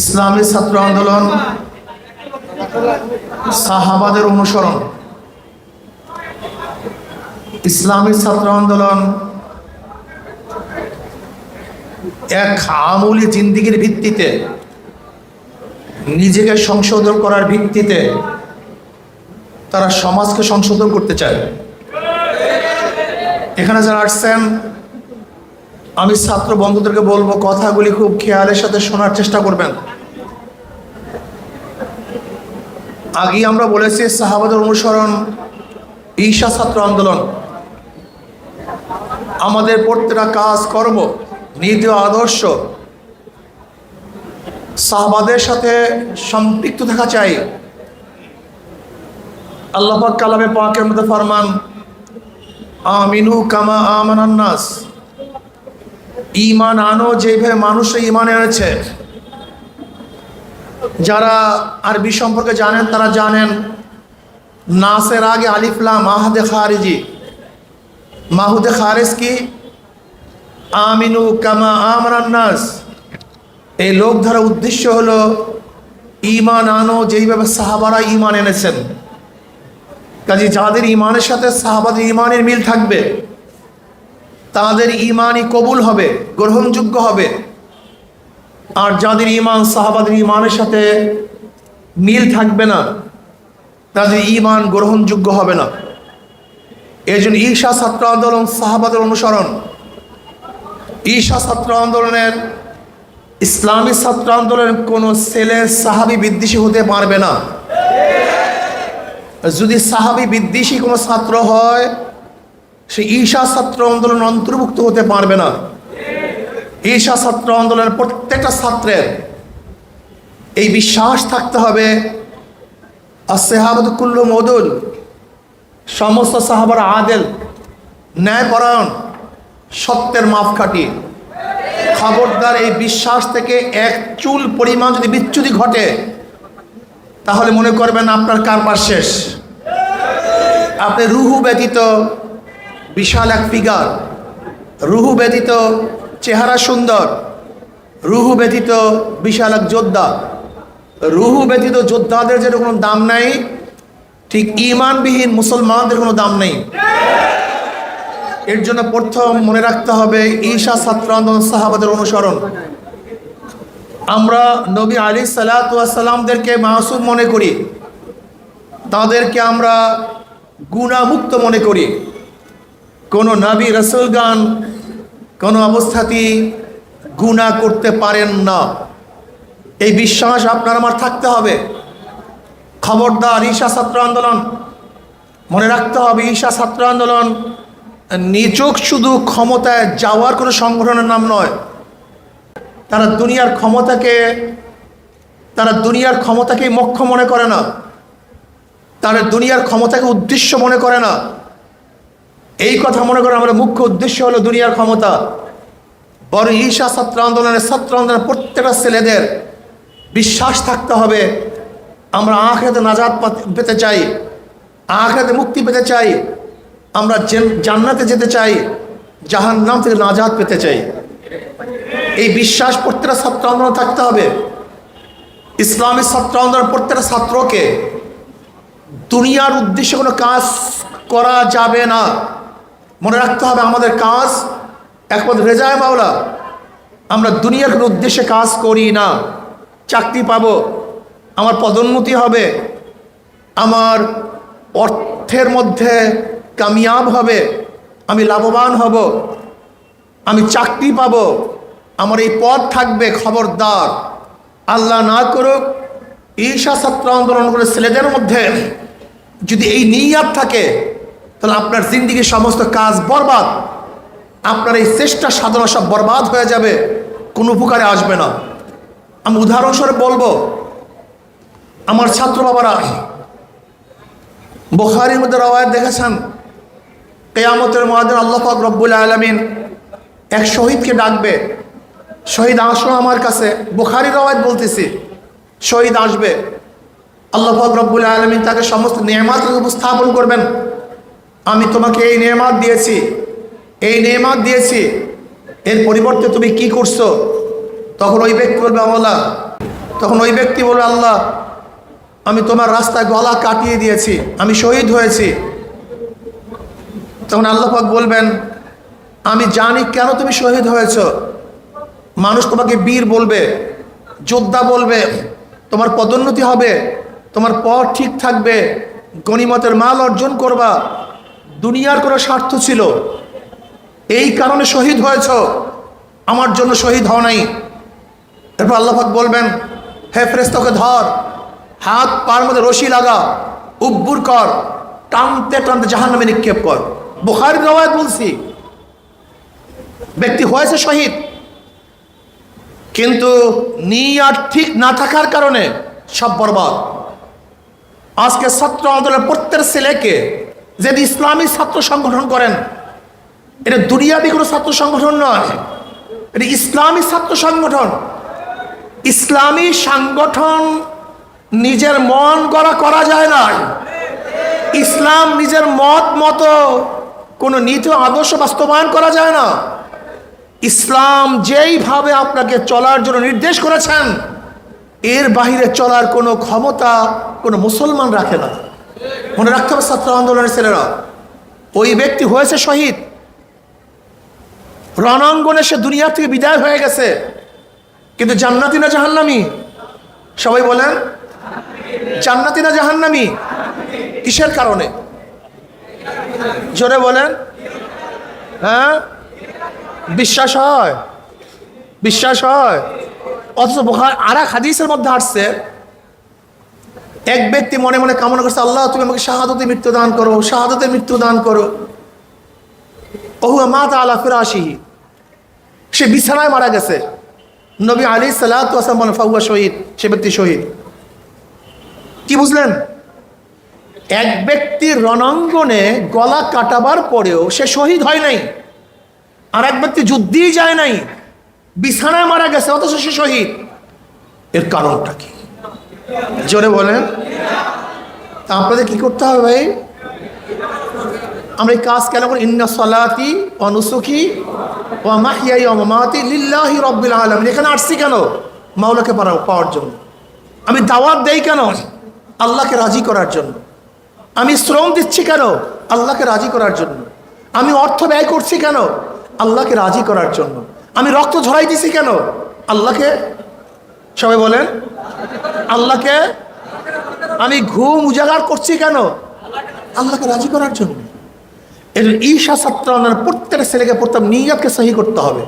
ইসলামী ছাত্র আন্দোলন, সাহাবাদের অনুসরণ, ইসলামী ছাত্র আন্দোলন, এক আমূলি জিন্দিগির ভিত্তিতে, নিজেকে সংশোধন করার ভিত্তিতে তারা সমাজকে সংশোধন করতে চায়। এখানে যারা আসছেন আমি ছাত্র বন্ধুদেরকে বলব, কথাগুলি খুব খেয়ালের সাথে শোনার চেষ্টা করবেন। আগে আমরা বলেছি, সাহাবাদের অনুসরণ, ঈশা ছাত্র আন্দোলন। আমাদের প্রত্যেকটা কাজ, কর্ম, নীতি আদর্শ সাহাবাদের সাথে সম্পৃক্ত থাকা চাই। আল্লাহ কালামে পাকের মধ্যে ফরমান, আমিনু কামা আমানান্নাস। ইমান আনো যেভাবে মানুষ ইমান এনেছে। যারা আরবি সম্পর্কে জানেন, তারা জানেন, নাসের আগে আলিফলা মাহাদে খারিজি। মাহুদে খারেজ কি? আমিনু কামা আমরান্নাস এই লোক ধারা উদ্দেশ্য হলো, ইমান আনো, যেইভাবে সাহাবারা ইমান এনেছেন। কাজে যাদের ইমানের সাথে সাহাবাদের ইমানের মিল থাকবে তাদের ইমানই কবুল হবে, গ্রহণযোগ্য হবে। আর যাদের ইমান সাহাবাদের ইমানের সাথে মিল থাকবে না, তাদের ইমান গ্রহণযোগ্য হবে না। এই জন্য ঈশা ছাত্র আন্দোলন সাহাবাদের অনুসরণ। ঈশা ছাত্র আন্দোলনের ইসলামী ছাত্র আন্দোলনের কোনো ছেলে সাহাবি বিদ্বেষী হতে পারবে না। যদি সাহাবি বিদ্বেষী কোনো ছাত্র হয় সে ঈশা ছাত্র আন্দোলন অন্তর্ভুক্ত হতে পারবে না। ঈশা ছাত্র আন্দোলনের প্রত্যেকটা ছাত্রের এই বিশ্বাস থাকতে হবে। আসেহাবদুল্ল মদুল সমস্ত সাহাবার আদেল, ন্যায়পরায়ণ, সত্যের মাপকাঠি। খবরদার এই বিশ্বাস থেকে এক চুল পরিমাণ যদি বিচ্যুতি ঘটে, তাহলে মনে করবেন আপনার কারবার শেষ। আপনি রুহু ব্যতীত বিশাল এক ফিগার। রুহু ব্যতীত চেহারা সুন্দর। রুহু ব্যতীত বিশাল এক যোদ্ধা। রুহু ব্যতীত যোদ্ধাদের যেটা কোনো দাম নাই, ঠিক ইমানবিহীন মুসলমানদের কোনো দাম নেই। এর জন্য প্রথম মনে রাখতে হবে ঈশা ছাত্র আন্দোলন সাহাবাদের অনুসরণ। আমরা নবী আলী সালাতামদেরকে মাসুম মনে করি। তাদেরকে আমরা গুণামুক্ত মনে করি। কোনো নাবি রসুলগান কোনো অবস্থাতেই গুণা করতে পারেন না। এই বিশ্বাস আপনার আমার থাকতে হবে। খবরদার ঈশা ছাত্র আন্দোলন, মনে রাখতে হবে ঈশা ছাত্র আন্দোলন নিচক শুধু ক্ষমতায় যাওয়ার কোনো সংগঠনের নাম নয়। তারা দুনিয়ার ক্ষমতাকে, তারা দুনিয়ার ক্ষমতাকে মক্ষ মনে করে না। তারা দুনিয়ার ক্ষমতাকে উদ্দেশ্য মনে করে না। এই কথা মনে করে আমাদের মুখ্য উদ্দেশ্য হলো দুনিয়ার ক্ষমতা। বড় ঈশা ছাত্র আন্দোলনের ছাত্র আন্দোলনের প্রত্যেকটা ছেলেদের বিশ্বাস থাকতে হবে, আমরা আখেরাতে নাজাদ পেতে চাই, আখেরাতে মুক্তি পেতে চাই, আমরা জান্নাতে যেতে চাই, জাহান্নাম থেকে নাজাদ পেতে চাই। এই বিশ্বাস প্রত্যেকটা ছাত্র আন্দোলন থাকতে হবে। ইসলামী ছাত্র আন্দোলন প্রত্যেকটা ছাত্রকে দুনিয়ার উদ্দেশ্যে কোনো কাজ করা যাবে না। মনে রাখতে হবে আমাদের কাজ একমাত্র রেজায় মাওলা। আমরা দুনিয়ার কোনো উদ্দেশ্যে কাজ করি না। চাকরি পাবো, আমার পদোন্নতি হবে, আমার অর্থের মধ্যে কামিয়াব হবে, আমি লাভবান হব, আমি চাকরি পাব, আমার এই পদ থাকবে খবরদার। আল্লাহ না করুক, ঈশা ছাত্র আন্দোলন করে ছেলেদের মধ্যে যদি এই নিয়াত থাকে তাহলে আপনার জিন্দিগির সমস্ত কাজ বরবাদ। আপনার এই চেষ্টা সাধনা সব বরবাদ হয়ে যাবে, কোনো উপকারে আসবে না। আমি উদাহরণস্বরূপ বলব, আমার ছাত্র বাবারা, বোখারির মধ্যে রওয়ায়ত দেখেছেন, কেয়ামতের মহাদিন আল্লাহ রব্বুল আলমিন এক শহীদকে ডাকবে, শহীদ, আসো আমার কাছে। বোখারির রওয়ায়ত বলতেছি, শহীদ আসবে। আল্লাহ রব্বুল আলমিন তাকে সমস্ত নিয়ামাত উপস্থাপন করবেন। আমি তোমাকে এই নেমাত দিয়েছি। এই নিয়ামাত দিয়েছি। এর পরিবর্তে তুমি কি করছ? তখন ওই ব্যক্তি বলবে আমলা তখন ওই ব্যক্তি বলবে, আল্লাহ, আমি তোমার রাস্তায় গলা কাটিয়ে দিয়েছি। আমি শহীদ হয়েছি। তখন আল্লাহ পাক বলবেন, আমি জানি কেন তুমি শহীদ হয়েছ। মানুষ তোমাকে বীর বলবে, যোদ্ধা বলবে, তোমার পদোন্নতি হবে, তোমার পথ ঠিক থাকবে, গণিমতের মাল অর্জন করবা দুনিয়ার কোনো স্বার্থ ছিল। এই কারণে শহীদ হয়েছ। আমার জন্য শহীদ হও নাই। এরপর আল্লাহাক বলবেন, হে ফ্রেস্তকে ধর, হাত পার মধ্যে রশি লাগা, উব্বুর কর, টানতে টানতে জাহান নামে নিক্ষেপ কর। বুখারি রবায়ত বলছি, ব্যক্তি হয়েছে শহীদ, কিন্তু নিয়ার ঠিক না থাকার কারণে সব বরবাদ। আজকে ছাত্র আন্দোলনের প্রত্যেক ছেলেকে যদি ইসলামী ছাত্র সংগঠন করেন, এটা দুনিয়াবি কোনো ছাত্র সংগঠন নয়। এটা ইসলামী ছাত্র সংগঠন, ইসলামী সংগঠন নিজের মন গড়া করা যায় না, ইসলাম নিজের মত মতো কোনো নীতি আদর্শ বাস্তবায়ন করা যায় না, ইসলাম যেইভাবে আপনাকে চলার জন্য নির্দেশ করেছেন, এর বাহিরে চলার কোনো ক্ষমতা কোনো মুসলমান রাখে না। মনে রাখতে হবে ছাত্র আন্দোলনের ছেলেরা। ওই ব্যক্তি হয়েছে শহীদ। রণাঙ্গনে সে দুনিয়ার থেকে বিদায় হয়ে গেছে। কিন্তু জান্নাতি না জাহান্নামি? সবাই বলেন, জান্নাতি না জাহান্নামি? কিসের কারণে? জোরে বলেন। হ্যাঁ? বিশ্বাস হয়। বিশ্বাস হয়। অথচ বোখার আর এক হাদিসের মধ্যে আসছে এক ব্যক্তি মনে মনে কামনা করছে, আল্লাহ, তুমি আমাকে শাহাদতে মৃত্যু দান করো শাহাদতে মৃত্যু দান করো। ওহু মা তালা ফিরাশিহি। সে বিছানায় মারা গেছে। নবী আলী সালাম শহীদ, সে ব্যক্তি শহীদ। কি বুঝলেন? এক ব্যক্তির রণাঙ্গনে গলা কাটাবার পরেও সে শহীদ হয় নাই। আর এক ব্যক্তি যুদ্ধেই যায় নাই। বিছানায় মারা গেছে, অথচ সে শহীদ। এর কারণটা কি? জোরে বলেন। তা আপনাদের কি করতে হবে ভাই? আমরা এই কাজ কেন করি? ইন্না সলাতি অনুসুখী ও মাহিয়াই অমাতি লিল্লাহি রব্বিল আলমিন। এখানে আসছি কেন? মাওলাকে পারা পাওয়ার জন্য। আমি দাওয়াত দেই কেন? আল্লাহকে রাজি করার জন্য। আমি শ্রম দিচ্ছি কেন? আল্লাহকে রাজি করার জন্য। আমি অর্থ ব্যয় করছি কেন? আল্লাহকে রাজি করার জন্য। আমি রক্ত ঝরাই দিছি কেন? আল্লাহকে সবাই বলেন, আল্লাহকে আমি ঘুম উজাগার করছি কেন? আল্লাহকে রাজি করার জন্য। এর ঈশা ছাত্র প্রত্যেকটা ছেলেকে প্রথম নিয়াতকে সহি করতে হবে।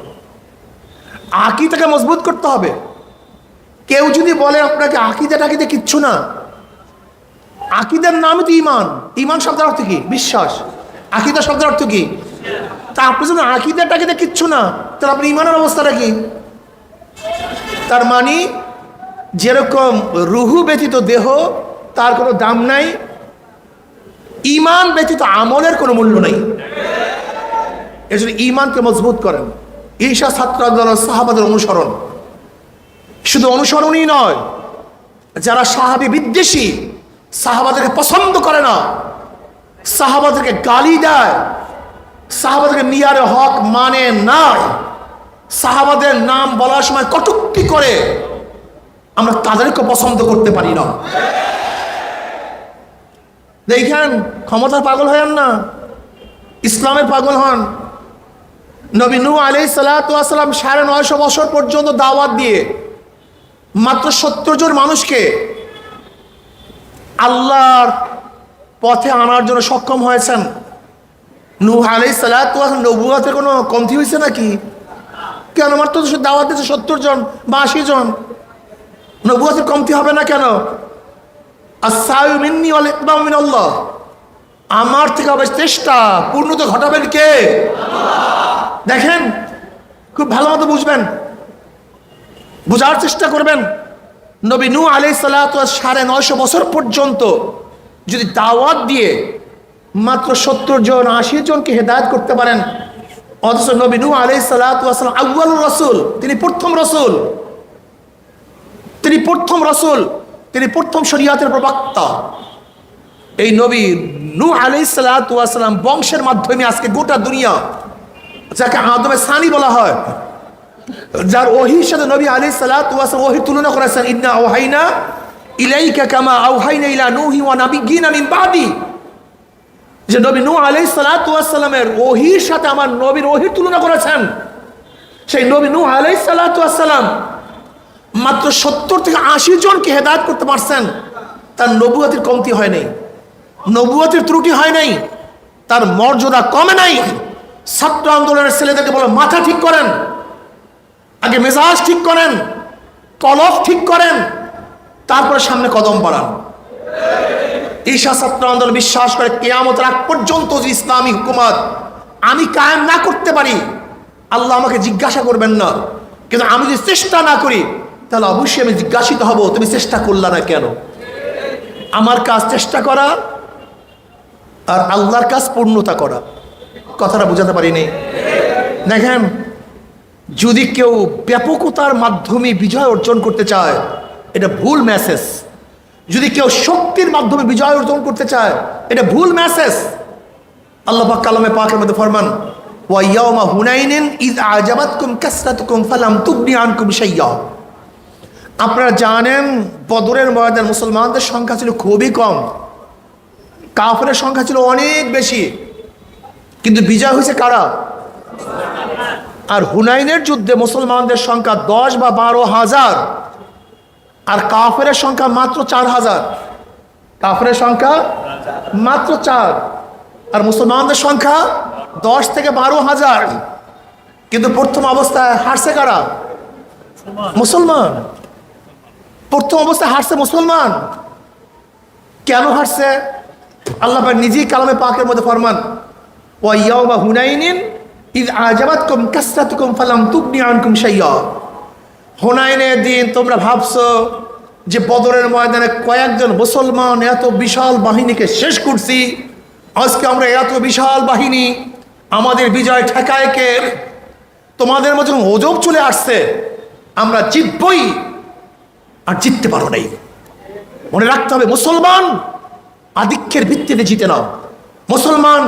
আকিদাকে মজবুত করতে হবে। কেউ যদি বলে আপনাকে আকিদা টাকিদে কিচ্ছু না, আকিদার নামই তো ইমান ইমান শব্দের অর্থ কি? বিশ্বাস। আকিদা শব্দের অর্থ কি? তা আপনি যদি আকিদার টাকিদে কিচ্ছু না, তাহলে আপনি ইমানের অবস্থাটা কি? তার মানে যেরকম রুহু ব্যতীত দেহ, তার কোনো দাম নাই, ইমান ব্যতীত আমলের কোনো মূল্য নেই। এজন্য ইমানকে মজবুত করেন। ঈশা ছাত্র আন্দোলন সাহাবাদের অনুসরণ। শুধু অনুসরণই নয়, যারা সাহাবি বিদ্বেষী, সাহাবাদেরকে পছন্দ করে না, সাহাবাদেরকে গালি দেয়, সাহাবাদেরকে নিয়ারে হক মানে না সাহাবাদের নাম বলার সময় কটুক্তি করে আমরা তাদেরকে পছন্দ করতে পারি না। দেখেন, ক্ষমতার পাগল হয়েন না? ইসলামের পাগল হন। নবী নু আলি সালাতাম সাড়ে নয়শো বছর পর্যন্ত দাওয়াত দিয়ে মাত্র সত্তর জন মানুষকে আল্লাহর পথে আনার জন্য সক্ষম হয়েছেন। নু আলি সালাতাম নবুয়াতে কোনো কমতি হয়েছে নাকি? কেন? মাত্র দাওয়াত দিয়েছে সত্তর জন বা আশি জন নবুয়াতের কমতি হবে না কেন? আমার থেকে হবে চেষ্টা পূর্ণতা ঘটাবেন কে? দেখেন, খুব ভালো মতো বুঝবেন। বোঝার চেষ্টা করবেন। নবী নু আলি সাল্লাত সাড়ে নয়শো বছর পর্যন্ত যদি দাওয়াত দিয়ে মাত্র সত্তর জন, আশি জনকে হেদায়ত করতে পারেন অথচ নবী নু আলি সাল্লাম আউ্বাল রসুল, তিনি প্রথম রসুল। তিনি প্রথম রসুল, তিনি প্রথম শরিয়াতের প্রবক্তা। এই নবী নু আলি সাল্লাম বংশের মাধ্যমে আজকে গোটা দুনিয়া, যাকে আদমে সানি বলা হয়, যার ওহির সাথে নবী আলী সালাত ওহির তুলনা করেছেন, ইন্না ওহাইনা ইলাইকা কামা আওহাইনা ইলা নূহি ওয়া নাবিয়্যিনা মিন বাদি। যে নবী নূহ আলাইহিস সালাতু ওয়াস সালামের ওহির সাথে আমার নবীর ওহির তুলনা করেছেন। সেই নবী নূহ আলাইহিস সালাতু ওয়াস সালাম মাত্র সত্তর থেকে আশি জনকে হেদায়ত করতে পারছেন। তার নবুয়াতির কমতি হয় নাই। নবুয়াতির ত্রুটি হয় নাই। তার মর্যাদা কমে নাই। ছাত্র আন্দোলনের ছেলেদেরকে বলে, মাথা ঠিক করেন। আগে মেজাজ ঠিক করেন। কলফ ঠিক করেন। তারপরে সামনে কদম বাড়ান। ঈশা ছাত্র আন্দোলন বিশ্বাস করে কেয়ামতের আগ পর্যন্ত যে ইসলামী হুকুমত আমি কায়েম না করতে পারি, আল্লাহ আমাকে জিজ্ঞাসা করবেন না। কিন্তু আমি যদি চেষ্টা না করি, তাহলে অবশ্যই আমি জিজ্ঞাসিত হব, তুমি চেষ্টা করলা না কেন? আমার কাজ চেষ্টা করা আর আল্লাহর কাজ পূর্ণতা করা। কথাটা বোঝাতে পারিনি। দেখেন, যদি কেউ ব্যাপকতার মাধ্যমে বিজয় অর্জন করতে চায়, এটা ভুল মেসেজ যদি কেউ শক্তির মাধ্যমে বিজয় অর্জন করতে চায়, এটা ভুল মেসেজ আল্লাহ পাক কালামে পাকের মধ্যে ফরমান শাইয়্যা আপনারা জানেন, বদরের ময়দান মুসলমানদের সংখ্যা ছিল খুবই কম। কাফেরের সংখ্যা ছিল অনেক বেশি। কিন্তু বিজয় হয়েছে কারা? আর হুনাইনের যুদ্ধে মুসলমানদের সংখ্যা দশ বা বারো হাজার। আর কাফের সংখ্যা মাত্র চার হাজার। কাফের সংখ্যা মাত্র চার। আর মুসলমানদের সংখ্যা দশ থেকে বারো হাজার। কিন্তু প্রথম অবস্থায় হারছে কারা? মুসলমান। প্রথম অবস্থায় হারছে মুসলমান। কেন হারছে? আল্লাহ নিজেই কালামে পাকের মধ্যে ফরমান ওয়াইয়াউমা হুনাইনিন ইদ আজাবাতকুম কম ফালাম তুগনি আনকুম শাইয়্যা হুনাইনের দিন তোমরা ভাবছ যে বদরের ময়দানে কয়েকজন মুসলমান এত বিশাল বাহিনীকে শেষ করছি? আজকে আমরা এত বিশাল বাহিনী, আমাদের বিজয় ঠেকায় কে? তোমাদের মতন ওজব চলে আসছে, আমরা জিতবই আর জিততে পারো নাই। মনে রাখতে হবে, মুসলমান আধিক্যের ভিত্তিতে জিতে নাও। মুসলমান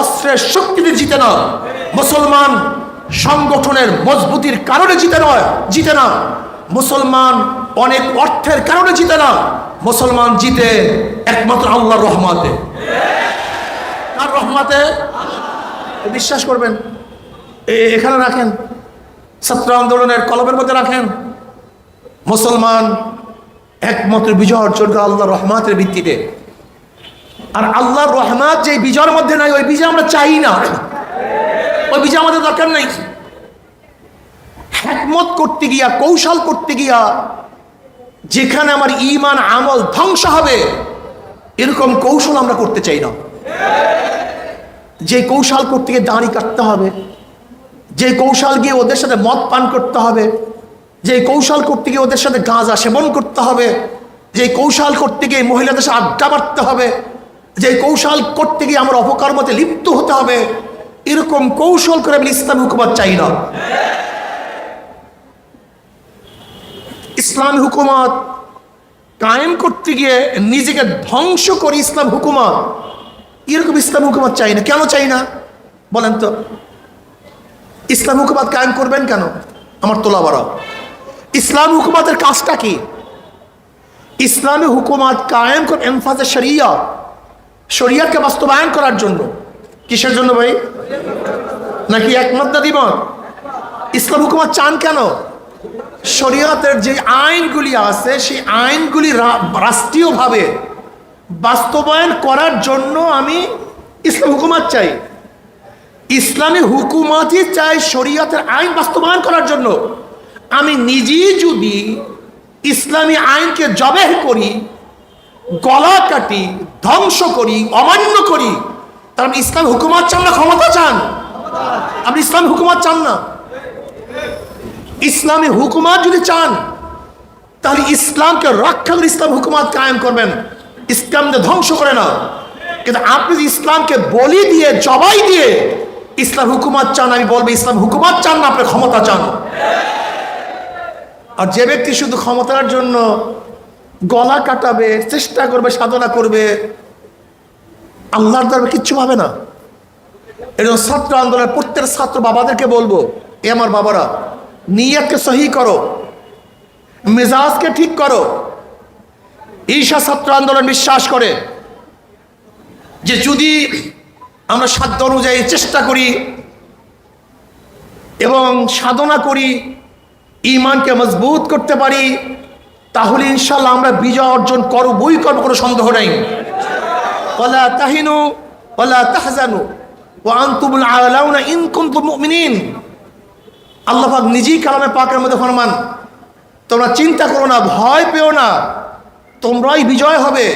অস্ত্রের শক্তিতে জিতে নাও। মুসলমান সংগঠনের মজবুতির কারণে জিতে নয়, জিতে না। মুসলমান অনেক অর্থের কারণে জিতে না। মুসলমান জিতে একমাত্র আল্লাহর রহমাতে। কার রহমাতে? বিশ্বাস করবেন এখানে রাখেন, ছাত্র আন্দোলনের কলমের মধ্যে রাখেন। মুসলমান একমাত্র বিজয় অর্জন করে আল্লাহর রহমাতের ভিত্তিতে। আর আল্লাহর রহমাত যে বিজয়ের মধ্যে নাই, ওই বিজয় আমরা চাই না। বিজয় আমাদের দরকার নাই। হ্যাকমত করতে গিয়া, কৌশল করতে গিয়া যেখানে আমার ইমান আমল ধ্বংস হবে, এরকম কৌশল আমরা করতে চাই না। যে কৌশল করতে গিয়ে দাঁড়ি কাটতে হবে, যে কৌশল গিয়ে ওদের সাথে মদ পান করতে হবে, যে কৌশল করতে গিয়ে ওদের সাথে গাঁজা সেবন করতে হবে, যে কৌশল করতে গিয়ে মহিলাদের সাথে আড্ডা মারতে হবে, যে কৌশল করতে গিয়ে আমার অপকর্মতে লিপ্ত হতে হবে এরকম কৌশল করে আমি ইসলামী হুকুমত চাই না। ইসলামী হুকুমত কায়েম করতে গিয়ে নিজেকে ধ্বংস করে ইসলাম হুকুমত। এরকম ইসলাম হুকুমত চাই না। কেন চাই না? বলেন তো। ইসলাম হুকুমত কায়েম করবেন কেন? আমার তোলা বড় ইসলাম হুকুমতের কাজটা কি? ইসলামী হুকুমত কায়েম করে এমফাজে শরিয়া, শরিয়াকে বাস্তবায়ন করার জন্য। কিসের জন্য ভাই? নাকি একমত না দ্বিমত? ইসলাম হুকুমত চান কেন? শরীয়তের যে আইনগুলি আছে, সেই আইনগুলি রাষ্ট্রীয়ভাবে বাস্তবায়ন করার জন্য আমি ইসলাম হুকুমত চাই। ইসলামী হুকুমতই চাই শরীয়তের আইন বাস্তবায়ন করার জন্য। আমি নিজেই যদি ইসলামী আইনকে জবেহ করি, গলা কাটি, ধ্বংস করি, অমান্য করি তার আপনি ইসলাম হুকুমত চান না ক্ষমতা চান? আপনি ইসলাম হুকুমত চান না? ইসলামী হুকুমত যদি চান, তাহলে ইসলামকে রক্ষা করে ইসলাম হুকুমত কায়েম করবেন। ইসলামকে ধ্বংস করে না কিন্তু আপনি যদি ইসলামকে বলি দিয়ে, জবাই দিয়ে ইসলাম হুকুমত চান, আমি বলব ইসলাম হুকুমত চান না, আপনি ক্ষমতা চান। আর যে ব্যক্তি শুধু ক্ষমতার জন্য গলা কাটাবে, চেষ্টা করবে, সাধনা করবে আল্লাহর দ্বারা কিচ্ছু পাবে না। এরকম ছাত্র আন্দোলনের প্রত্যেক ছাত্র বাবাদেরকে বলব, এ আমার বাবারা, নিয়তকে সহি করো, মেজাজকে ঠিক করো। ঈশা ছাত্র আন্দোলন বিশ্বাস করে যে যদি আমরা সাধ্য অনুযায়ী চেষ্টা করি এবং সাধনা করি ইমানকে মজবুত করতে পারি, তাহলে ইনশাল্লাহ আমরা বিজয় অর্জন করবই করব, কোনো সন্দেহ নেই। ওলা তাহিনু ওলা তাহজানু ও আন্তুমুল আলাউনা ইন কুনতুম মুমিনিন। আল্লাহ পাক নিজেই কালামে পাকের মধ্যে ফরমান, তোমরা চিন্তা করো না, ভয় পেও না, তোমরাই বিজয় হবে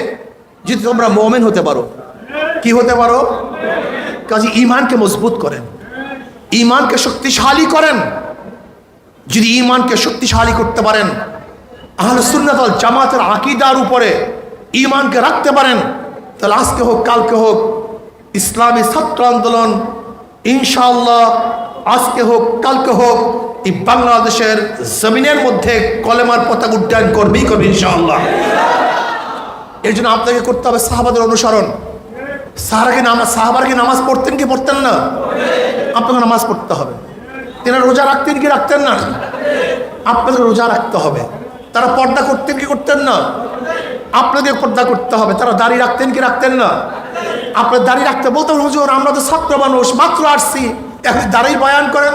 যদি তোমরা মোমেন হতে পারো। কি হতে পারো? কাজে ইমানকে মজবুত করেন ইমানকে শক্তিশালী করেন। যদি ইমানকে শক্তিশালী করতে পারেন, আহলে সুন্নাতল জামাতের আকিদার উপরে ইমানকে রাখতে পারেন। তাহলে আজকে হোক, কালকে হোক, ইসলামী ছাত্র আন্দোলন, ইনশাআল্লাহ আজকে হোক, কালকে হোক, এই বাংলাদেশের জমিনের মধ্যে কলেমার পতাকা উড্ডয়ন করবেই করবে ইনশাআল্লাহ। এর জন্য আপনাকে করতে হবে সাহাবাদের অনুসরণ। সাহারা কি নামাজ সাহাবার কি নামাজ পড়তেন কি পড়তেন না? আপনাকে নামাজ পড়তে হবে। তেনারা রোজা রাখতেন কি রাখতেন না? আপনাদের রোজা রাখতে হবে। তারা পর্দা করতেন কি করতেন না? আপনাদের পর্দা করতে হবে, তারা দাড়ি রাখতেন কি রাখতেন না? আপনার দাড়ি রাখতে বলতেন হুজুর, আমরা তো ছাত্র মানুষ, মাত্র আসছি। এখন দাঁড়াই বয়ান করেন।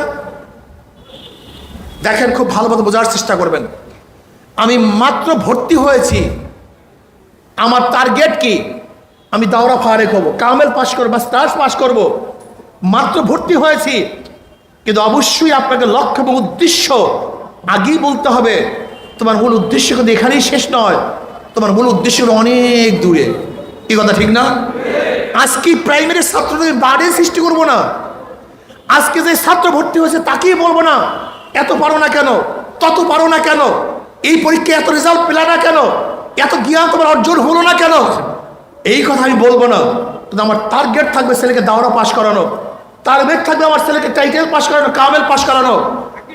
দেখেন, খুব ভালো মতো বোঝার চেষ্টা করবেন। আমি মাত্র ভর্তি হয়েছি। আমার টার্গেট কি? আমি দাওরা ফারেক হব কামেল পাশ করব স্টার্স পাশ করব। মাত্র ভর্তি হয়েছি। কিন্তু অবশ্যই আপনাকে লক্ষ্য এবং উদ্দেশ্য আগেই বলতে হবে। তোমার মূল উদ্দেশ্য কিন্তু এখানেই শেষ নয়। তোমার মূল উদ্দেশ্য হলো অনেক দূরে। এই কথা, ঠিক না? আজকে প্রাইমারি ছাত্রদের বাড়ি সৃষ্টি করব না। আজকে যে ছাত্র ভর্তি হয়েছে তাকেই বলব না, এত পারো না কেন? তত পারো না কেন? এই পরীক্ষায় এত রেজাল্ট পেলা না কেন? এত জ্ঞান তোমার অর্জন হলো না কেন? এই কথা আমি বলব না। কিন্তু আমার টার্গেট থাকবে ছেলেকে দাওরা পাশ করানো। টার্গেট থাকবে আমার ছেলেকে টাইটেল পাশ করানো, কামেল পাশ করানো।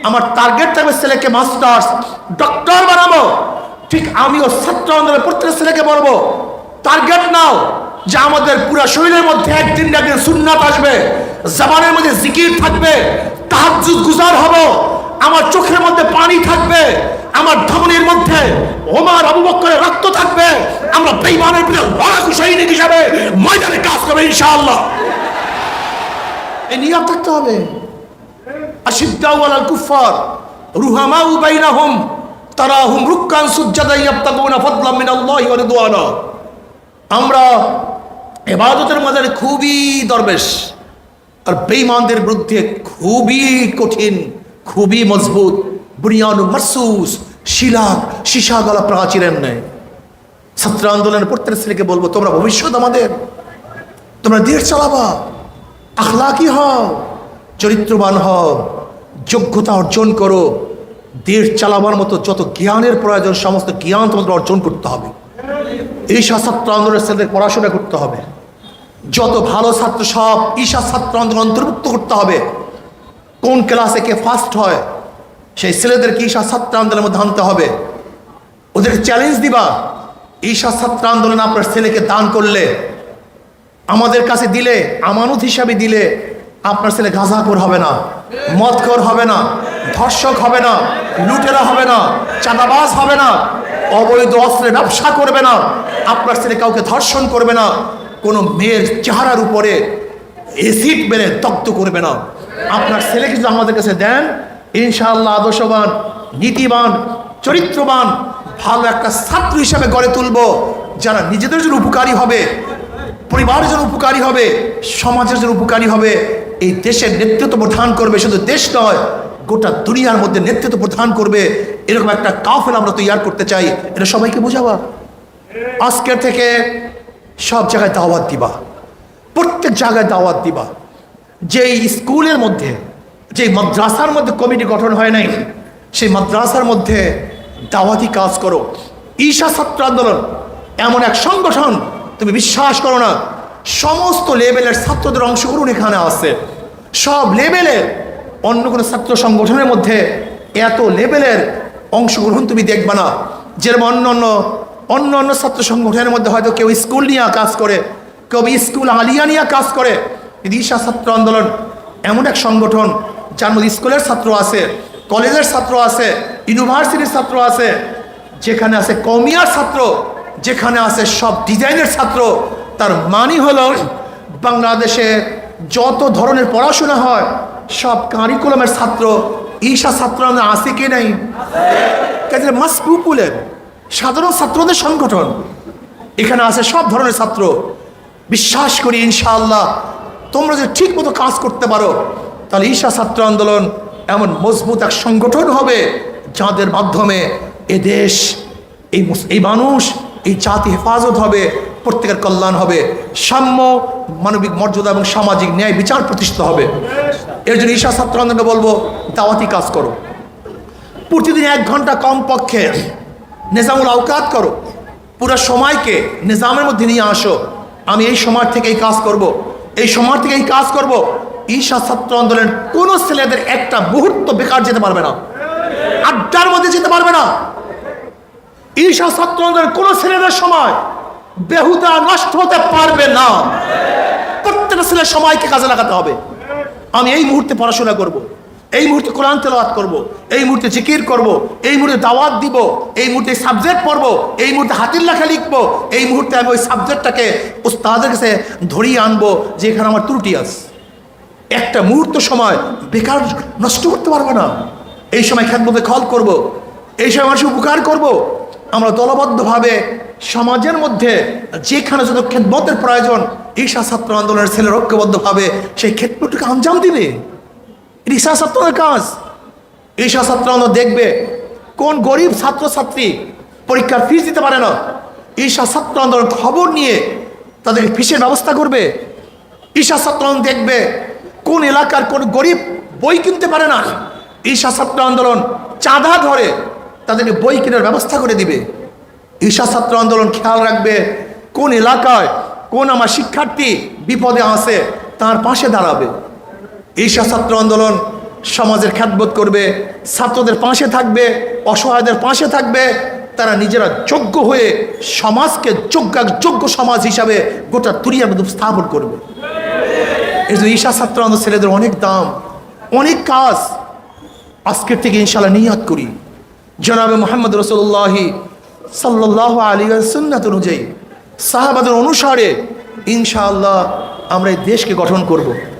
আমার টার্গেট থাকবে ছেলেকে মাস্টার্স ডক্টর বানাবো। ঠিক আমিও ছাত্র আন্দোলনের প্রত্যেক ছেলেকে বলব টার্গেট নাও যে আমাদের পুরো শরীরের মধ্যে একদিন না একদিন সুন্নাত আসবে, জবানের মধ্যে জিকির থাকবে, তাহাজ্জুদ গুজার হব, আমার চোখের মধ্যে পানি থাকবে, আমার ধমনির মধ্যে ওমার, আবু বক্করের রক্ত থাকবে, আমরা বেঈমানের বিরুদ্ধে লড়াকু সৈনিক হিসাবে ময়দানে কাজ করবে ইনশাআল্লাহ। এই নিয়ম থাকতে হবে। আশিদ্দাউ আলাল কুফার রুহামাউ বাইনাহুম তারাহুম রুক্কান সুজ্জাদা ইয়াবতাগুনা ফাদলাম মিনাল্লাহি ওয়া রিদওয়ানা। আমরা এবাদতের মাঝে খুবই দরবেশ, আর বেঈমানদের বিরুদ্ধে খুবই কঠিন, খুবই মজবুত বুনিয়ান মাসুস শিলা সীসা গলা প্রাচীরের নেয় ছাত্র আন্দোলনের প্রত্যেক ছেলেকে বলব, তোমরা ভবিষ্যৎ আমাদের, তোমরা দেশ চালাবা, আখলাকি হও, চরিত্রবান হও, যোগ্যতা অর্জন করো দেশ চালাবার মতো যত জ্ঞানের প্রয়োজন, সমস্ত জ্ঞান তোমাদের অর্জন করতে হবে। এই ছাত্র আন্দোলনের ছেলেদের পড়াশোনা করতে হবে। যত ভালো ছাত্র সব ঈশা ছাত্র আন্দোলন অন্তর্ভুক্ত করতে হবে। কোন ক্লাসে কে ফার্স্ট হয়, সেই ছেলেদেরকে ঈশা ছাত্র আন্দোলনের মধ্যে আনতে হবে। ওদেরকে চ্যালেঞ্জ দিবা, ঈশা ছাত্র আন্দোলন আপনার ছেলেকে দান করলে, আমাদের কাছে দিলে, আমানত হিসাবে দিলে আপনার ছেলে গাঁজাখোর হবে না, মদখোর হবে না। ধর্ষক হবে না, লুটেরা হবে না, চাঁদাবাজ হবে না, অবৈধ অস্ত্রে ব্যবসা করবে না, আপনার ছেলে কাউকে ধর্ষণ করবে না, কোনো মেয়ের চেহারার উপরে এসিড মেরে দগ্ধ করবে না। আপনার ছেলে যদি আমাদের কাছে দেন, ইনশাআল্লাহ আদর্শবান, নীতিবান, চরিত্রবান, ভালো একটা ছাত্র হিসাবে গড়ে তুলব, যারা নিজেদের জন্য উপকারী হবে, পরিবারের জন্য উপকারী হবে, সমাজের জন্য উপকারী হবে, এই দেশের নেতৃত্ব প্রধান করবে, শুধু দেশ নয় গোটা দুনিয়ার মধ্যে নেতৃত্ব প্রদান করবে, এরকম একটা কাফেল আমরা তৈরি করতে চাই, এটা সবাইকে বোঝাবা। আজকের থেকে সব জায়গায় দাওয়াত দিবা, প্রত্যেক জায়গায় দাওয়াত দিবা। যেই স্কুলের মধ্যে যে মাদ্রাসার মধ্যে কমিটি গঠন হয় নাই, সেই মাদ্রাসার মধ্যে দাওয়াতি কাজ করো। ঈশা ছাত্র আন্দোলন, এমন এক সংগঠন, তুমি বিশ্বাস করো না, সমস্ত লেভেলের ছাত্রদের অংশগ্রহণ এখানে আছে। সব লেভেলের অন্য কোনো ছাত্র সংগঠনের মধ্যে এত লেভেলের অংশগ্রহণ তুমি দেখবে না। যেরকম অন্য অন্য অন্য অন্য ছাত্র সংগঠনের মধ্যে হয়তো কেউ স্কুল নিয়ে কাজ করে, কেউ স্কুল আলিয়া নিয়ে কাজ করে। ঈশা ছাত্র আন্দোলন এমন এক সংগঠন, যার মধ্যে স্কুলের ছাত্র আছে, কলেজের ছাত্র আছে, ইউনিভার্সিটির ছাত্র আছে, যেখানে আছে কমিয়ার ছাত্র, যেখানে আছে সব ডিজাইনের ছাত্র। তার মানি হলো বাংলাদেশে যত ধরনের পড়াশোনা হয় সব কারিকুলামের ছাত্র, ঈশা ছাত্র আমরা আছে কি নাই? কাজে মাস সাধারণ ছাত্রদের সংগঠন, এখানে আছে সব ধরনের ছাত্র। বিশ্বাস করি ইনশাআল্লাহ, তোমরা যদি ঠিক মতো কাজ করতে পারো, তাহলে ঈশা ছাত্র আন্দোলন এমন মজবুত এক সংগঠন হবে, যাদের মাধ্যমে এ দেশ, এই এই মানুষ, এই জাতি হেফাজত হবে, প্রত্যেকের কল্যাণ হবে, সাম্য, মানবিক মর্যাদা এবং সামাজিক ন্যায় বিচার প্রতিষ্ঠিত হবে। এর জন্য ঈশা ছাত্র আন্দোলনে বলব, দাওয়াতি কাজ করো। প্রতিদিন এক ঘণ্টা কম পক্ষে নিজামুল আওকাত করো। পুরো সময়কে নিজামের মধ্যে নিয়ে আসো। আমি এই সময় থেকে এই কাজ করব। এই সময় থেকে এই কাজ করব। ঈশা ছাত্র আন্দোলনের কোনো ছেলেদের একটা মুহূর্ত বেকার যেতে পারবে না। আড্ডার মধ্যে যেতে পারবে না। ঈশা ছাত্র আন্দোলনের কোনো ছেলেদের সময় বেহুদা নষ্ট হতে পারবে না। প্রত্যেকটা ছেলের সময়কে কাজে লাগাতে হবে। আমি এই মুহূর্তে পড়াশোনা করব। এই মুহূর্তে কোরআন তেলাওয়াত করব। এই মুহূর্তে জিকির করব। এই মুহূর্তে দাওয়াত দিব, এই মুহূর্তে সাবজেক্ট পড়ব, এই মুহূর্তে হাতির লেখা লিখব, এই মুহূর্তে আমি ওই সাবজেক্টটাকে উস্তাদের কাছে ধরিয়ে আনব যে এখানে আমার ত্রুটি আছে একটা মুহূর্ত সময় বেকার নষ্ট করতে পারব না এই সময় খ্যাতমতে খল করব। এই সময় মানুষের উপকার করব। আমরা দলবদ্ধভাবে সমাজের মধ্যে যেখানে যত খেদমতের প্রয়োজন, ঈশা ছাত্র আন্দোলনের ছেলের ঐক্যবদ্ধভাবে সেই ক্ষেত্রটিকে আঞ্জাম দিবে। ঈশা ছাত্রের কাজ। ঈশা ছাত্র আন্দোলন দেখবে কোন গরিব ছাত্রছাত্রী পরীক্ষার ফিস দিতে পারে না। ঈশা ছাত্র আন্দোলন খবর নিয়ে তাদেরকে ফিসের ব্যবস্থা করবে। ঈশা ছাত্র আন্দোলন দেখবে কোন এলাকার কোন গরিব বই কিনতে পারে না। ঈশা ছাত্র আন্দোলন চাঁদা ধরে তাদেরকে বই কেনার ব্যবস্থা করে দিবে। ঈশা ছাত্র আন্দোলন খেয়াল রাখবে, কোন এলাকায় কোন আমার শিক্ষার্থী বিপদে আছে তার পাশে দাঁড়াবে। ঈশা ছাত্র আন্দোলন সমাজের খ্যাতবোধ করবে, ছাত্রদের পাশে থাকবে, অসহায়দের পাশে থাকবে, তারা নিজেরা যোগ্য হয়ে সমাজকে যোগ্য যোগ্য সমাজ হিসাবে গোটা মধ্যে স্থাপন করবে। এই যে ঈশা ছাত্র আন্দোলন ছেলেদের অনেক দাম, অনেক কাজ, আজকের থেকে ইনশাল্লাহ নিয়াত করি। জনাবে মোহাম্মদ রসুল্লাহি সাল্লাহ আলী সুন্নাত অনুযায়ী, সাহাবাদের অনুসারে ইনশাআল্লাহ আমরা এই দেশকে গঠন করব।